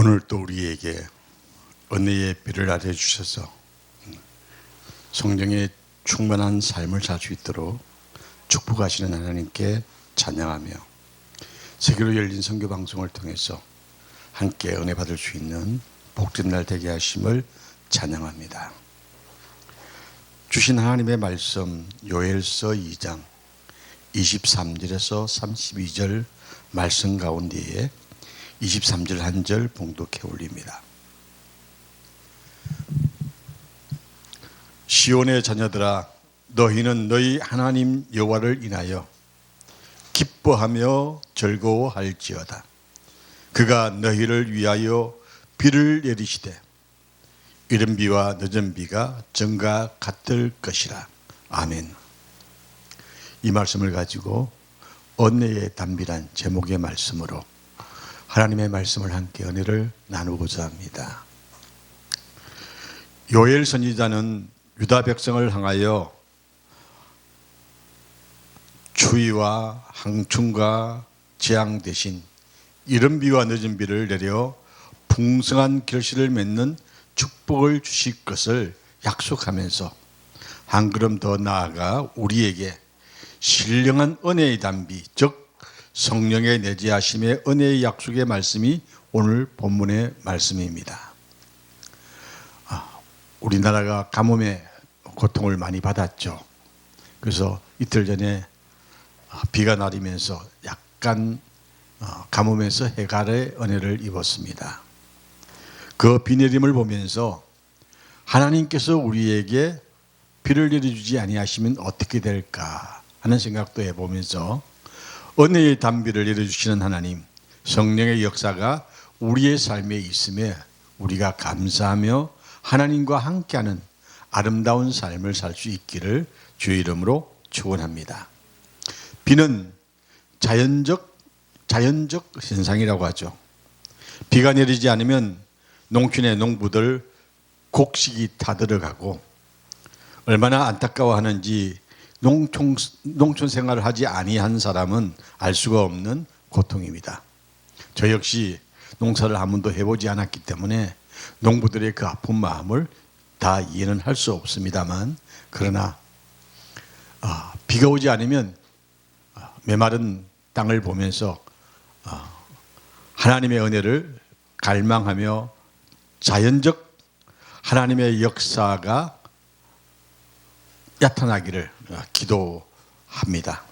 오늘 또 우리에게 은혜의 비를 아려 주셔서 성령의 충만한 삶을 살 수 있도록 축복하시는 하나님께 찬양하며 세계로 열린 선교 방송을 통해서 함께 은혜 받을 수 있는 복된 날 되게 하심을 찬양합니다. 주신 하나님의 말씀 요엘서 2장 23절에서 32절 말씀 가운데에 23절 한 절 봉독해 올립니다. 시온의 자녀들아 너희는 너희 하나님 여호와를 인하여 기뻐하며 즐거워할지어다. 그가 너희를 위하여 비를 내리시되 이른 비와 늦은 비가 정가 같을 것이라. 아멘. 이 말씀을 가지고 언내의 담비란 제목의 말씀으로 하나님의 말씀을 함께 은혜를 나누고자 합니다. 요엘 선지자는 유다 백성을 향하여 추위와 항충과 재앙 대신 이른 비와 늦은 비를 내려 풍성한 결실을 맺는 축복을 주실 것을 약속하면서 한 걸음 더 나아가 우리에게 신령한 은혜의 담비, 즉 성령의 내재하심의 은혜의 약속의 말씀이 오늘 본문의 말씀입니다. 아, 우리나라가 가뭄의 고통을 많이 받았죠. 그래서 이틀 전에 아, 비가 내리면서 약간 어, 가뭄에서 해갈의 은혜를 입었습니다. 그 비 내림을 보면서 하나님께서 우리에게 비를 내려주지 아니하시면 어떻게 될까 하는 생각도 해보면서 은혜의 담비를 내려주시는 하나님 성령의 역사가 우리의 삶에 있음에 우리가 감사하며 하나님과 함께하는 아름다운 삶을 살 수 있기를 주의 이름으로 축원합니다. 비는 자연적 자연적 현상이라고 하죠. 비가 내리지 않으면 농촌의 농부들 곡식이 타들어가고 얼마나 안타까워하는지 농촌 농촌 생활을 하지 아니한 사람은 알 수가 없는 고통입니다. 저 역시 농사를 한 번도 해보지 않았기 때문에 농부들의 그 아픈 마음을 다 이해는 할 수 없습니다만 그러나 아, 비가 오지 않으면 아, 메마른 땅을 보면서 아, 하나님의 은혜를 갈망하며 자연적 하나님의 역사가 나타나기를 어, 기도합니다.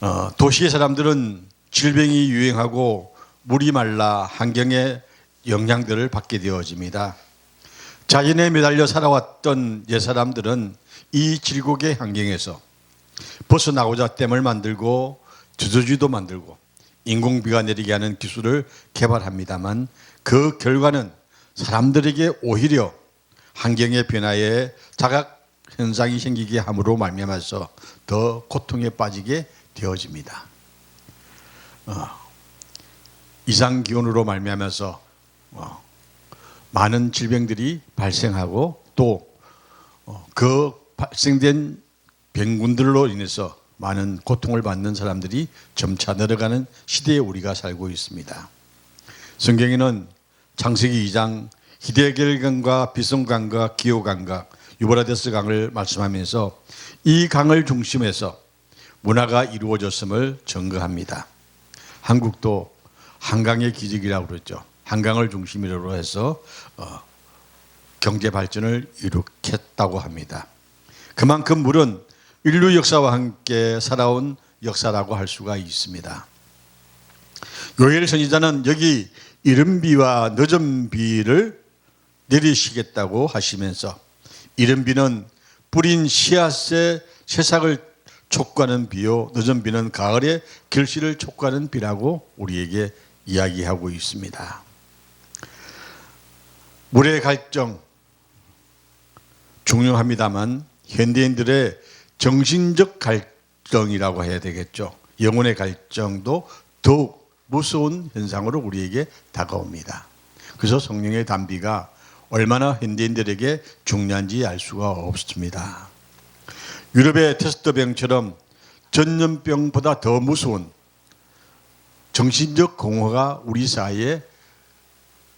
어, 도시의 사람들은 질병이 유행하고 물이 말라 환경의 영향들을 받게 되어집니다. 자연에 매달려 살아왔던 옛 사람들은 이 질곡의 환경에서 벗어나고자 댐을 만들고 주저주도 만들고 인공비가 내리게 하는 기술을 개발합니다만 그 결과는 사람들에게 오히려 환경의 변화에 자각 현상이 생기게 함으로 말미암아서 더 고통에 빠지게 되어집니다. 어, 이상 기온으로 말미암아서 어, 많은 질병들이 발생하고 또 그 발생된 병군들로 인해서 많은 고통을 받는 사람들이 점차 늘어가는 시대에 우리가 살고 있습니다. 성경에는 창세기 2장 히데겔강과 비성강과 기호강과 유브라데스 강을 말씀하면서 이 강을 중심해서 문화가 이루어졌음을 증거합니다. 한국도 한강의 기적이라고 그러죠. 한강을 중심으로 해서 어, 경제 발전을 이룩했다고 합니다. 그만큼 물은 인류 역사와 함께 살아온 역사라고 할 수가 있습니다. 요엘 선지자는 여기 이른 비와 늦은 비를 내리시겠다고 하시면서 이른 비는 뿌린 씨앗의 새싹을 촉구하는 비요 늦은 비는 가을의 결실을 촉구하는 비라고 우리에게 이야기하고 있습니다. 물의 갈증 중요합니다만 현대인들의 정신적 갈증이라고 해야 되겠죠. 영혼의 갈증도 더욱 무서운 현상으로 우리에게 다가옵니다. 그래서 성령의 담비가 얼마나 현대인들에게 중요한지 알 수가 없습니다. 유럽의 테스트병처럼 전염병보다 더 무서운 정신적 공허가 우리 사이에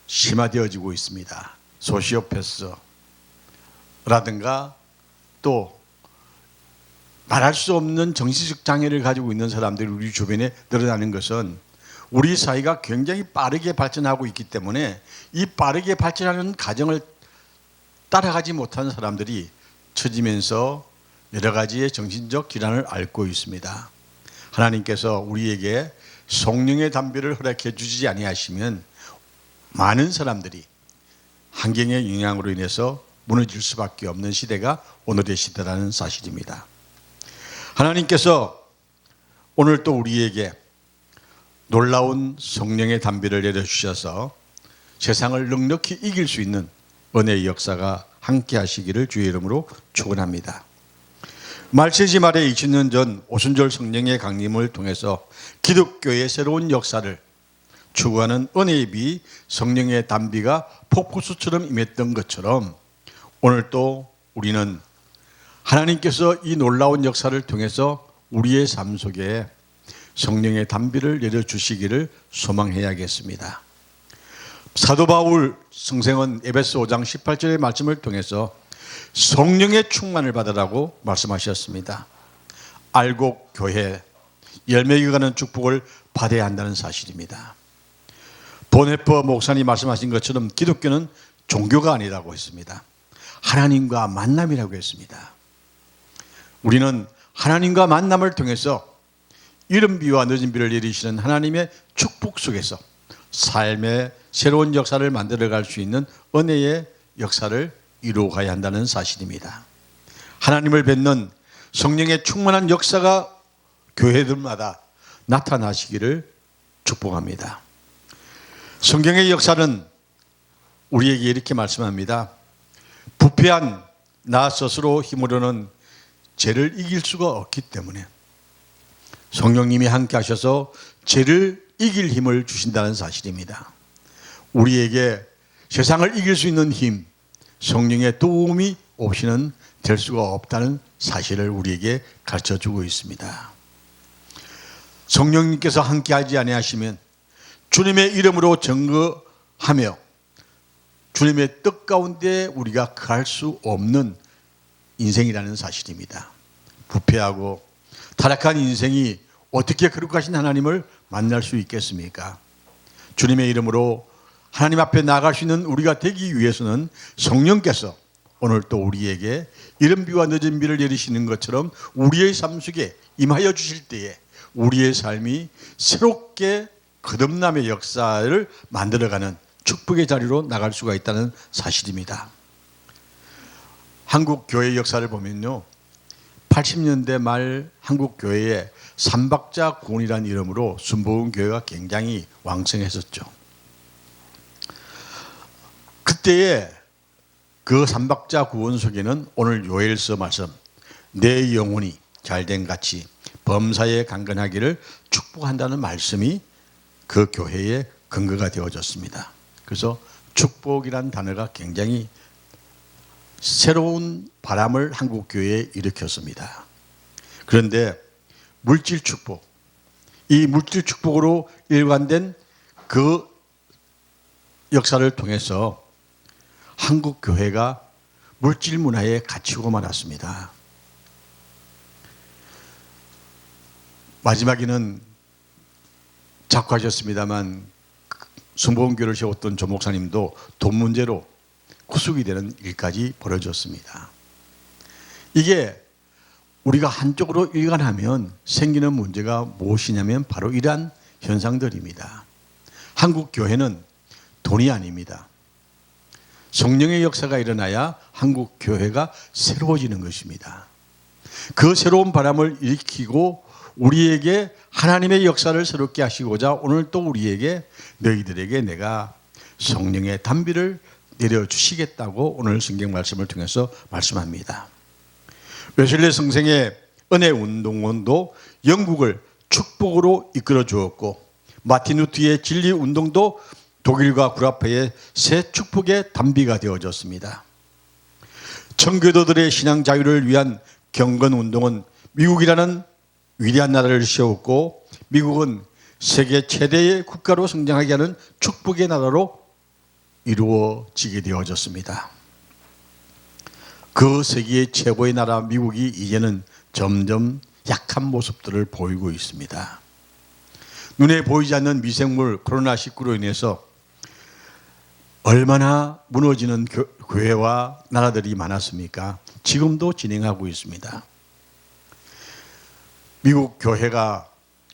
심화되어지고 있습니다. 소시오패스라든가 또 말할 수 없는 정신적 장애를 가지고 있는 사람들이 우리 주변에 늘어나는 것은 우리 사회가 굉장히 빠르게 발전하고 있기 때문에 이 빠르게 발전하는 과정을 따라가지 못하는 사람들이 처지면서 여러 가지의 정신적 질환을 앓고 있습니다. 하나님께서 우리에게 성령의 담비를 허락해 주지 아니하시면 많은 사람들이 환경의 영향으로 인해서 무너질 수밖에 없는 시대가 오늘의 시대라는 사실입니다. 하나님께서 오늘 또 우리에게 놀라운 성령의 담비를 내려주셔서 세상을 넉넉히 이길 수 있는 은혜의 역사가 함께 하시기를 주의 이름으로 축원합니다. 말세지 말에 20년 전 오순절 성령의 강림을 통해서 기독교의 새로운 역사를 추구하는 은혜의 비 성령의 담비가 폭포수처럼 임했던 것처럼 오늘 또 우리는 하나님께서 이 놀라운 역사를 통해서 우리의 삶 속에 성령의 담비를 내려주시기를 소망해야겠습니다. 사도 바울 성생은 에베소 5장 18절의 말씀을 통해서 성령의 충만을 받으라고 말씀하셨습니다. 알곡 교회 열매가 가는 축복을 받아야 한다는 사실입니다. 보네퍼 목사님 말씀하신 것처럼 기독교는 종교가 아니라고 했습니다. 하나님과 만남이라고 했습니다. 우리는 하나님과 만남을 통해서 이른 비와 늦은 비를 내리시는 하나님의 축복 속에서 삶의 새로운 역사를 만들어갈 수 있는 은혜의 역사를 이루어가야 한다는 사실입니다. 하나님을 뵙는 성령의 충만한 역사가 교회들마다 나타나시기를 축복합니다. 성경의 역사는 우리에게 이렇게 말씀합니다. 부패한 나 스스로 힘으로는 죄를 이길 수가 없기 때문에 성령님이 함께 하셔서 죄를 이길 힘을 주신다는 사실입니다. 우리에게 세상을 이길 수 있는 힘, 성령의 도움이 없이는 될 수가 없다는 사실을 우리에게 가르쳐 주고 있습니다. 성령님께서 함께 하지 아니하시면 주님의 이름으로 증거하며 주님의 뜻 가운데 우리가 갈수 없는 인생이라는 사실입니다. 부패하고 타락한 인생이 어떻게 거룩하신 하나님을 만날 수 있겠습니까? 주님의 이름으로 하나님 앞에 나갈 수 있는 우리가 되기 위해서는 성령께서 오늘 또 우리에게 이른 비와 늦은 비를 내리시는 것처럼 우리의 삶 속에 임하여 주실 때에 우리의 삶이 새롭게 거듭남의 역사를 만들어가는 축복의 자리로 나갈 수가 있다는 사실입니다. 한국 교회 역사를 보면요. 80년대 말 한국 교회에 삼박자 구원이라는 이름으로 순복음 교회가 굉장히 왕성했었죠. 그때에 그 삼박자 구원 속에는 오늘 요엘서 말씀 내 영혼이 잘된 같이 범사에 강건하기를 축복한다는 말씀이 그 교회의 근거가 되어졌습니다. 그래서 축복이란 단어가 굉장히 새로운 바람을 한국 교회에 일으켰습니다. 그런데 물질 축복, 이 물질 축복으로 일관된 그 역사를 통해서 한국 교회가 물질 문화에 갇히고 말았습니다. 마지막에는 작고하셨습니다만 순복음교를 세웠던 조 목사님도 돈 문제로 구속이 되는 일까지 벌어졌습니다. 이게 우리가 한쪽으로 일관하면 생기는 문제가 무엇이냐면 바로 이러한 현상들입니다. 한국 교회는 돈이 아닙니다. 성령의 역사가 일어나야 한국 교회가 새로워지는 것입니다. 그 새로운 바람을 일으키고 우리에게 하나님의 역사를 새롭게 하시고자 오늘 또 우리에게 너희들에게 내가 성령의 담비를 내려주시겠다고 오늘 성경 말씀을 통해서 말씀합니다. 웨슬리 성생의 은혜 운동원도 영국을 축복으로 이끌어 주었고 마틴 루트의 진리 운동도 독일과 구라파의 새 축복의 담비가 되어졌습니다. 청교도들의 신앙 자유를 위한 경건 운동은 미국이라는 위대한 나라를 세웠고 미국은 세계 최대의 국가로 성장하게 하는 축복의 나라로 이루어지게 되어졌습니다. 그 세계의 최고의 나라 미국이 이제는 점점 약한 모습들을 보이고 있습니다. 눈에 보이지 않는 미생물 코로나19로 인해서 얼마나 무너지는 교, 교회와 나라들이 많았습니까? 지금도 진행하고 있습니다. 미국 교회가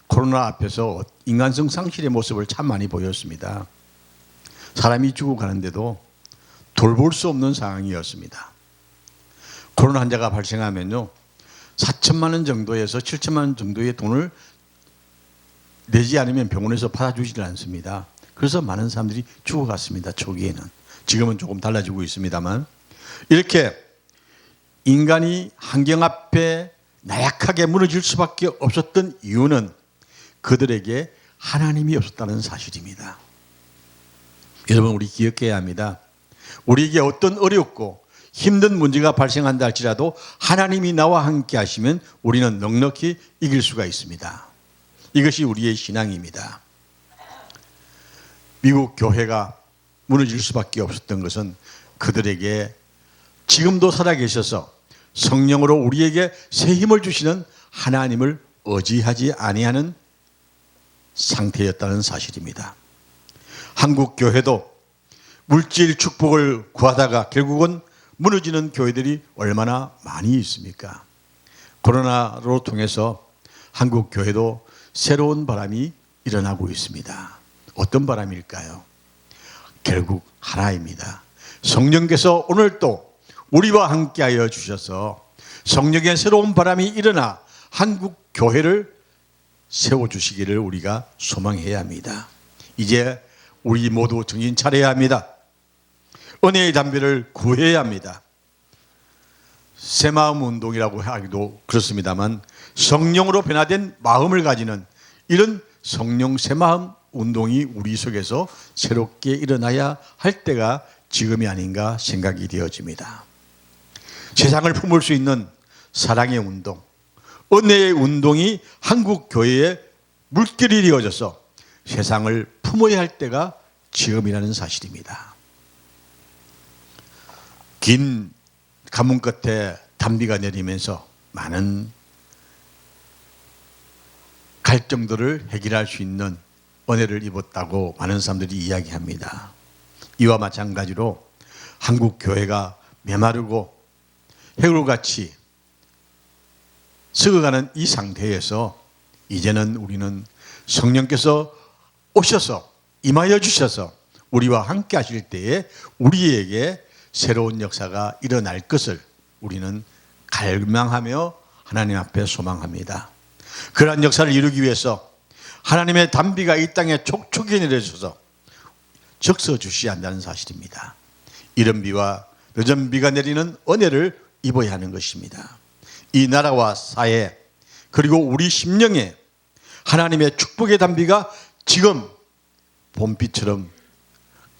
코로나 앞에서 인간성 상실의 모습을 참 많이 보였습니다. 사람이 죽어가는데도 돌볼 수 없는 상황이었습니다. 코로나 환자가 발생하면요. 4천만 원 정도에서 7천만 원 정도의 돈을 내지 않으면 병원에서 받아주질 않습니다. 그래서 많은 사람들이 죽어갔습니다. 초기에는. 지금은 조금 달라지고 있습니다만. 이렇게 인간이 환경 앞에 나약하게 무너질 수밖에 없었던 이유는 그들에게 하나님이 없었다는 사실입니다. 여러분, 우리 기억해야 합니다. 우리에게 어떤 어렵고 힘든 문제가 발생한다 할지라도 하나님이 나와 함께 하시면 우리는 넉넉히 이길 수가 있습니다. 이것이 우리의 신앙입니다. 미국 교회가 무너질 수밖에 없었던 것은 그들에게 지금도 살아계셔서 성령으로 우리에게 새 힘을 주시는 하나님을 의지하지 아니하는 상태였다는 사실입니다. 한국 교회도 물질 축복을 구하다가 결국은 무너지는 교회들이 얼마나 많이 있습니까? 코로나로 통해서 한국 교회도 새로운 바람이 일어나고 있습니다. 어떤 바람일까요? 결국 하나입니다. 성령께서 오늘 또 우리와 함께하여 주셔서 성령의 새로운 바람이 일어나 한국 교회를 세워 주시기를 우리가 소망해야 합니다. 이제 우리 모두 정신 차려야 합니다. 은혜의 담배를 구해야 합니다. 새 마음 운동이라고 하기도 그렇습니다만 성령으로 변화된 마음을 가지는 이런 성령 새 마음 운동이 우리 속에서 새롭게 일어나야 할 때가 지금이 아닌가 생각이 되어집니다. 세상을 품을 수 있는 사랑의 운동, 은혜의 운동이 한국 교회의 물결이 되어져서 세상을 품어야 할 때가 지금이라는 사실입니다. 긴 가문 끝에 단비가 내리면서 많은 갈등들을 해결할 수 있는 은혜를 입었다고 많은 사람들이 이야기합니다. 이와 마찬가지로 한국 교회가 메마르고 해골같이 썩어가는 이 상태에서 이제는 우리는 성령께서 오셔서 임하여 주셔서 우리와 함께 하실 때에 우리에게 새로운 역사가 일어날 것을 우리는 갈망하며 하나님 앞에 소망합니다. 그러한 역사를 이루기 위해서 하나님의 단비가 이 땅에 촉촉히 내려져서 적서 주셔야 한다는 사실입니다. 이른 비와 늦은 비가 내리는 은혜를 입어야 하는 것입니다. 이 나라와 사회 그리고 우리 심령에 하나님의 축복의 단비가 지금 봄비처럼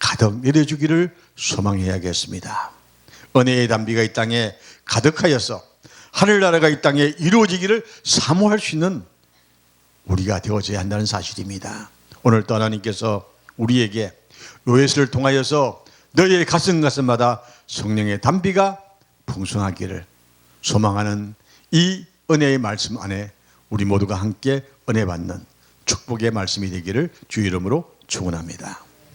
가득 내려주기를 소망해야겠습니다. 은혜의 단비가 이 땅에 가득하여서 하늘나라가 이 땅에 이루어지기를 사모할 수 있는 우리가 되어져야 한다는 사실입니다. 오늘 또 하나님께서 우리에게 요예스를 통하여서 너희의 가슴 가슴마다 성령의 단비가 풍성하기를 소망하는 이 은혜의 말씀 안에 우리 모두가 함께 은혜 받는 축복의 말씀이 되기를 주 이름으로 축원합니다.